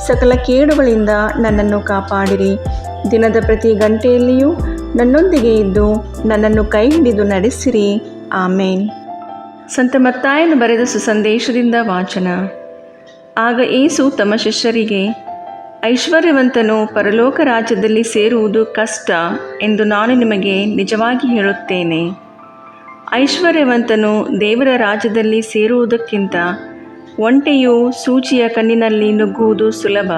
ಸಕಲ ಕೇಡುಗಳಿಂದ ನನ್ನನ್ನು ಕಾಪಾಡಿರಿ. ದಿನದ ಪ್ರತಿ ಗಂಟೆಯಲ್ಲಿಯೂ ನನ್ನೊಂದಿಗೆ ಇದ್ದು ನನ್ನನ್ನು ಕೈ ಹಿಡಿದು ನಡೆಸಿರಿ. ಆಮೇನ್. ಸಂತ ಮತ್ತಾಯನು ಬರೆದ ಸುಸಂದೇಶದಿಂದ ವಾಚನ. ಆಗ ಏಸು ತಮ್ಮ ಶಿಷ್ಯರಿಗೆ, ಐಶ್ವರ್ಯವಂತನು ಪರಲೋಕ ರಾಜ್ಯದಲ್ಲಿ ಸೇರುವುದು ಕಷ್ಟ ಎಂದು ನಾನು ನಿಮಗೆ ನಿಜವಾಗಿ ಹೇಳುತ್ತೇನೆ. ಐಶ್ವರ್ಯವಂತನು ದೇವರ ರಾಜ್ಯದಲ್ಲಿ ಸೇರುವುದಕ್ಕಿಂತ ಒಂಟೆಯು ಸೂಚಿಯ ಕಣ್ಣಿನಲ್ಲಿ ನುಗ್ಗುವುದು ಸುಲಭ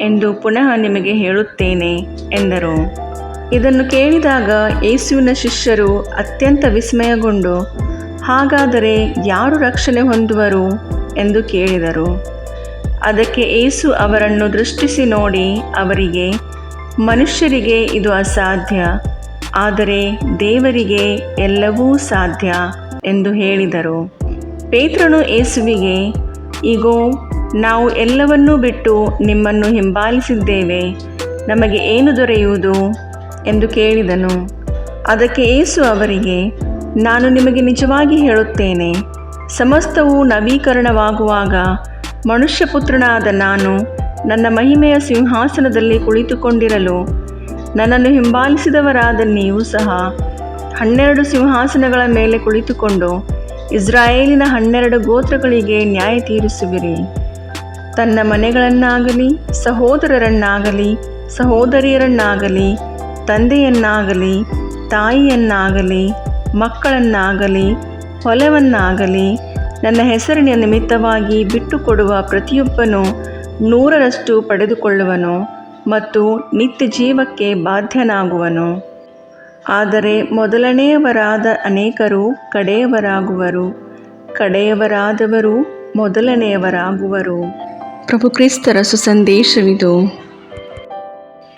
ಎಂದು ಪುನಃ ನಿಮಗೆ ಹೇಳುತ್ತೇನೆ ಎಂದರು. ಇದನ್ನು ಕೇಳಿದಾಗ ಯೇಸುವಿನ ಶಿಷ್ಯರು ಅತ್ಯಂತ ವಿಸ್ಮಯಗೊಂಡು, ಹಾಗಾದರೆ ಯಾರು ರಕ್ಷಣೆ ಹೊಂದುವರು ಎಂದು ಕೇಳಿದರು. ಅದಕ್ಕೆ ಏಸು ಅವರನ್ನು ದೃಷ್ಟಿಸಿ ನೋಡಿ ಅವರಿಗೆ, ಮನುಷ್ಯರಿಗೆ ಇದು ಅಸಾಧ್ಯ, ಆದರೆ ದೇವರಿಗೆ ಎಲ್ಲವೂ ಸಾಧ್ಯ ಎಂದು ಹೇಳಿದರು. ಪೇತ್ರನು ಏಸುವಿಗೆ ಈಗೋ ನಾವು ಎಲ್ಲವನ್ನೂ ಬಿಟ್ಟು ನಿಮ್ಮನ್ನು ಹಿಂಬಾಲಿಸಿದ್ದೇವೆ. ನಮಗೆ ಏನು ದೊರೆಯುವುದು? ಎಂದು ಕೇಳಿದನು. ಅದಕ್ಕೆ ಏಸು ಅವರಿಗೆ, ನಾನು ನಿಮಗೆ ನಿಜವಾಗಿ ಹೇಳುತ್ತೇನೆ, ಸಮಸ್ತವು ನವೀಕರಣವಾಗುವಾಗ ಮನುಷ್ಯಪುತ್ರನಾದ ನಾನು ನನ್ನ ಮಹಿಮೆಯ ಸಿಂಹಾಸನದಲ್ಲಿ ಕುಳಿತುಕೊಂಡಿರಲು ನನ್ನನ್ನು ಹಿಂಬಾಲಿಸಿದವರಾದ ನೀವು ಸಹ ಹನ್ನೆರಡು ಸಿಂಹಾಸನಗಳ ಮೇಲೆ ಕುಳಿತುಕೊಂಡು ಇಸ್ರಾಯೇಲಿನ ಹನ್ನೆರಡು ಗೋತ್ರಗಳಿಗೆ ನ್ಯಾಯ ತೀರಿಸುವಿರಿ. ತನ್ನ ಮನೆಗಳನ್ನಾಗಲಿ, ಸಹೋದರರನ್ನಾಗಲಿ, ಸಹೋದರಿಯರನ್ನಾಗಲಿ, ತಂದೆಯನ್ನಾಗಲಿ, ತಾಯಿಯನ್ನಾಗಲಿ, ಮಕ್ಕಳನ್ನಾಗಲಿ, ಹೊಲವನ್ನಾಗಲಿ, ನನ್ನ ಹೆಸರಿನ ನಿಮಿತ್ತವಾಗಿ ಬಿಟ್ಟುಕೊಡುವ ಪ್ರತಿಯೊಬ್ಬನು ನೂರರಷ್ಟು ಪಡೆದುಕೊಳ್ಳುವನು ಮತ್ತು ನಿತ್ಯ ಜೀವಕ್ಕೆ ಬಾಧ್ಯನಾಗುವನು. ಆದರೆ ಮೊದಲನೆಯವರಾದ ಅನೇಕರು ಕಡೆಯವರಾಗುವರು. ಕಡೆಯವರಾದವರು ಮೊದಲನೆಯವರಾಗುವರು. ಪ್ರಭು ಕ್ರಿಸ್ತರ ಸುಸಂದೇಶವಿದು.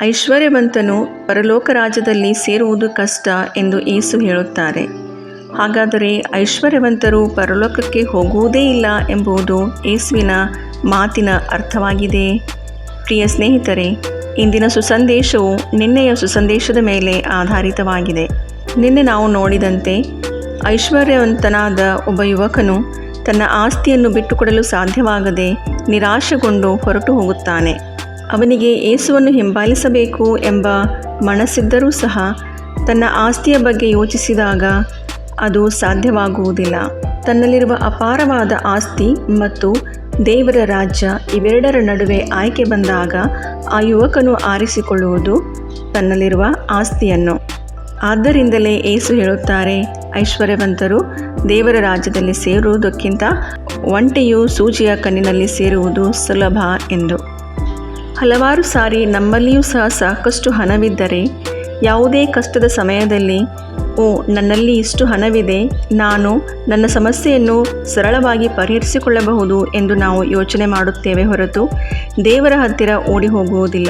ಐಶ್ವರ್ಯವಂತನು ಪರಲೋಕ ರಾಜ್ಯದಲ್ಲಿ ಸೇರುವುದು ಕಷ್ಟ ಎಂದು ಏಸು ಹೇಳುತ್ತಾರೆ. ಹಾಗಾದರೆ ಐಶ್ವರ್ಯವಂತರು ಪರಲೋಕಕ್ಕೆ ಹೋಗುವುದೇ ಇಲ್ಲ ಎಂಬುದು ಏಸುವಿನ ಮಾತಿನ ಅರ್ಥವಾಗಿದೆ. ಪ್ರಿಯ ಸ್ನೇಹಿತರೆ ಇಂದಿನ ಸುಸಂದೇಶವು ನಿನ್ನೆಯ ಸುಸಂದೇಶದ ಮೇಲೆ ಆಧಾರಿತವಾಗಿದೆ. ನಿನ್ನೆ ನಾವು ನೋಡಿದಂತೆ ಐಶ್ವರ್ಯವಂತನಾದ ಒಬ್ಬ ಯುವಕನು ತನ್ನ ಆಸ್ತಿಯನ್ನು ಬಿಟ್ಟುಕೊಡಲು ಸಾಧ್ಯವಾಗದೆ ನಿರಾಶೆಗೊಂಡು ಹೊರಟು ಹೋಗುತ್ತಾನೆ. ಅವನಿಗೆ ಏಸುವನ್ನು ಹಿಂಬಾಲಿಸಬೇಕು ಎಂಬ ಮನಸ್ಸಿದ್ದರೂ ಸಹ ತನ್ನ ಆಸ್ತಿಯ ಬಗ್ಗೆ ಯೋಚಿಸಿದಾಗ ಅದು ಸಾಧ್ಯವಾಗುವುದಿಲ್ಲ. ತನ್ನಲ್ಲಿರುವ ಅಪಾರವಾದ ಆಸ್ತಿ ಮತ್ತು ದೇವರ ರಾಜ್ಯ ಇವೆರಡರ ನಡುವೆ ಆಯ್ಕೆ ಬಂದಾಗ ಆ ಯುವಕನು ಆರಿಸಿಕೊಳ್ಳುವುದು ತನ್ನಲ್ಲಿರುವ ಆಸ್ತಿಯನ್ನು. ಆದ್ದರಿಂದಲೇ ಏಸು ಹೇಳುತ್ತಾರೆ, ಐಶ್ವರ್ಯವಂತರು, ದೇವರ ರಾಜ್ಯದಲ್ಲಿ ಸೇರುವುದಕ್ಕಿಂತ ಒಂಟೆಯು ಸೂಜಿಯ ಕಣ್ಣಿನಲ್ಲಿ ಸೇರುವುದು ಸುಲಭ ಎಂದು. ಹಲವಾರು ಸಾರಿ ನಮ್ಮಲ್ಲಿಯೂ ಸಹ ಸಾಕಷ್ಟು ಹಣವಿದ್ದರೆ, ಯಾವುದೇ ಕಷ್ಟದ ಸಮಯದಲ್ಲಿ ಓ, ನನ್ನಲ್ಲಿ ಇಷ್ಟು ಹಣವಿದೆ. ನಾನು ನನ್ನ ಸಮಸ್ಯೆಯನ್ನು ಸರಳವಾಗಿ ಪರಿಹರಿಸಿಕೊಳ್ಳಬಹುದು ಎಂದು ನಾವು ಯೋಚನೆ ಮಾಡುತ್ತೇವೆ ಹೊರತು ದೇವರ ಹತ್ತಿರ ಓಡಿ ಹೋಗುವುದಿಲ್ಲ.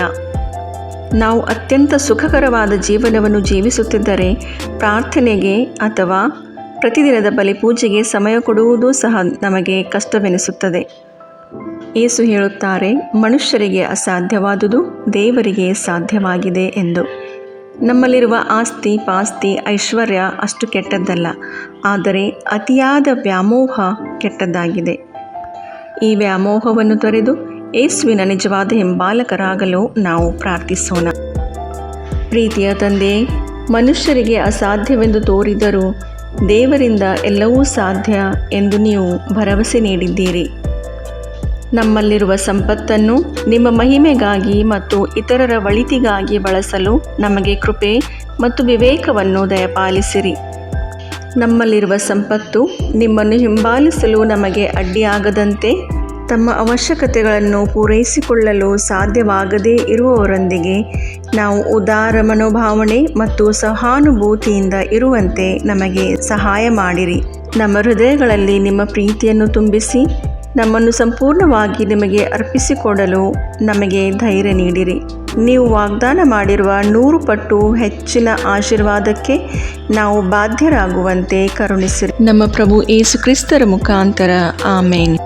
ನಾವು ಅತ್ಯಂತ ಸುಖಕರವಾದ ಜೀವನವನ್ನು ಜೀವಿಸುತ್ತಿದ್ದರೆ ಪ್ರಾರ್ಥನೆಗೆ ಅಥವಾ ಪ್ರತಿದಿನದ ಬಲಿಪೂಜೆಗೆ ಸಮಯ ಕೊಡುವುದೂ ಸಹ ನಮಗೆ ಕಷ್ಟವೆನಿಸುತ್ತದೆ. ಏಸು ಹೇಳುತ್ತಾರೆ, ಮನುಷ್ಯರಿಗೆ ಅಸಾಧ್ಯವಾದುದು ದೇವರಿಗೆ ಸಾಧ್ಯವಾಗಿದೆ ಎಂದು. ನಮ್ಮಲ್ಲಿರುವ ಆಸ್ತಿ, ಪಾಸ್ತಿ, ಐಶ್ವರ್ಯ ಅಷ್ಟು ಕೆಟ್ಟದ್ದಲ್ಲ, ಆದರೆ ಅತಿಯಾದ ವ್ಯಾಮೋಹ ಕೆಟ್ಟದ್ದಾಗಿದೆ. ಈ ವ್ಯಾಮೋಹವನ್ನು ತೊರೆದು ಯೇಸುವಿನ ನಿಜವಾದ ಹಿಂಬಾಲಕರಾಗಲು ನಾವು ಪ್ರಾರ್ಥಿಸೋಣ. ಪ್ರೀತಿಯ ತಂದೆ, ಮನುಷ್ಯರಿಗೆ ಅಸಾಧ್ಯವೆಂದು ತೋರಿದರೂ ದೇವರಿಂದ ಎಲ್ಲವೂ ಸಾಧ್ಯ ಎಂದು ನೀವು ಭರವಸೆ ನೀಡಿದ್ದೀರಿ. ನಮ್ಮಲ್ಲಿರುವ ಸಂಪತ್ತನ್ನು ನಿಮ್ಮ ಮಹಿಮೆಗಾಗಿ ಮತ್ತು ಇತರರ ಒಳಿತಿಗಾಗಿ ಬಳಸಲು ನಮಗೆ ಕೃಪೆ ಮತ್ತು ವಿವೇಕವನ್ನು ದಯಪಾಲಿಸಿರಿ. ನಮ್ಮಲ್ಲಿರುವ ಸಂಪತ್ತು ನಿಮ್ಮನ್ನು ಹಿಂಬಾಲಿಸಲು ನಮಗೆ ಅಡ್ಡಿಯಾಗದಂತೆ ತಮ್ಮ ಅವಶ್ಯಕತೆಗಳನ್ನು ಪೂರೈಸಿಕೊಳ್ಳಲು ಸಾಧ್ಯವಾಗದೇ ಇರುವವರೊಂದಿಗೆ ನಾವು ಉದಾರ ಮನೋಭಾವನೆ ಮತ್ತು ಸಹಾನುಭೂತಿಯಿಂದ ಇರುವಂತೆ ನಮಗೆ ಸಹಾಯ ಮಾಡಿರಿ. ನಮ್ಮ ಹೃದಯಗಳಲ್ಲಿ ನಿಮ್ಮ ಪ್ರೀತಿಯನ್ನು ತುಂಬಿಸಿ ನಮ್ಮನ್ನು ಸಂಪೂರ್ಣವಾಗಿ ನಿಮಗೆ ಅರ್ಪಿಸಿಕೊಡಲು ನಮಗೆ ಧೈರ್ಯ ನೀಡಿರಿ. ನೀವು ವಾಗ್ದಾನ ಮಾಡಿರುವ ನೂರು ಪಟ್ಟು ಹೆಚ್ಚಿನ ಆಶೀರ್ವಾದಕ್ಕೆ ನಾವು ಬಾಧ್ಯರಾಗುವಂತೆ ಕರುಣಿಸಿರಿ. ನಮ್ಮ ಪ್ರಭು ಏಸು ಕ್ರಿಸ್ತರ ಮುಖಾಂತರ. ಆಮೇನ್.